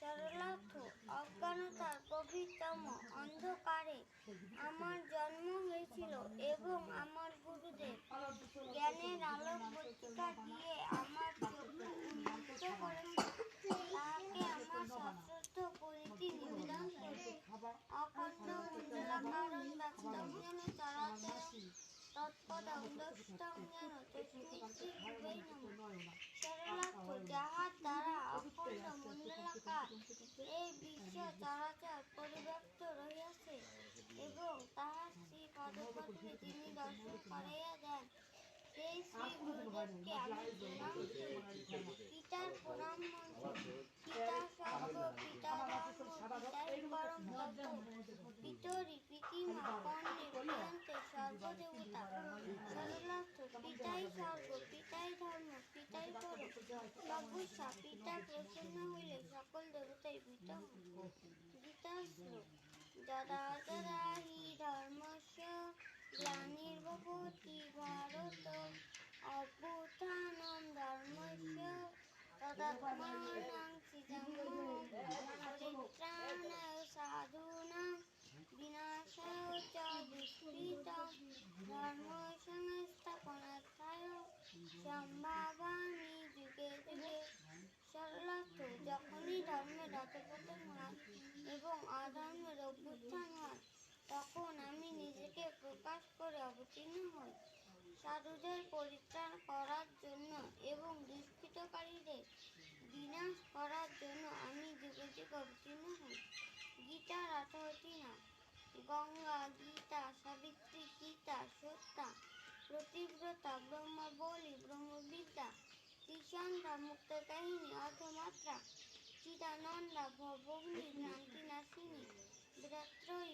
সরলার্থ অজ্ঞানতার গভীরতম অন্ধকারে আমার জন্ম হয়েছিল এবং আমার গুরুদেব জ্ঞানের আলোক বর্তিকা দিয়ে মণ্ডলাকারং ব্যক্তং যেন চরাচর তৎপদং দষ্টং যেন তস্मै শ্রীগুরবে নমঃ। সরলার্থ যাহার দ্বারা অখণ্ড মণ্ডলাকার এই বিশ্ব চরাচর পরিব্যাপ্ত রহিয়াছে এবং তাহার শ্রী পদপদ্মে তিনি দর্শন করাইয়া দেন সেই শ্রী গুরুদেবকে আমি প্রণাম করি পিতার প্রণাম মন্ত্র তপস্যা পিতা প্রসন্ন হইলে সকল দেবতাই ভীত শ্লোক যদা যদা হি ধর্মস্য গ্লানির্ভবতি ভারত অভ্যুত্থানম ধর্মস্য তদাত্মানাং সিদম্বম পরিত্রাণায় বিনাশায় চ দুষ্কৃতম। ধর্ম সংস্থাপনার্থায় সম্ভাবামি যুগে যুগে সরলার্থ যখনই রথপতন হয় এবং অভ্যুত্থান হয়। তখন আমি নিজেকে প্রকাশ করে অবতীর্ণ হই। সাধুদের পরিত্রাণ করার জন্য এবং দুষ্কৃতকারীদের বিনাশ করার জন্য আমি যুগে যুগে অবতীর্ণ হই। গীতার আঠারোটি নাম। গঙ্গা, গীতা, সাবিত্রী, সীতা সত্যা প্রতিব্রতা, ব্রহ্মবলী, ব্রহ্মবিদ্যা ত্রিসন্ধ্যা মুক্ত কাহিনী, অর্ধমাত্রা ছন্দা ভবগ্নি ভ্রান্তি নাশিনী বিরাত্রয়ী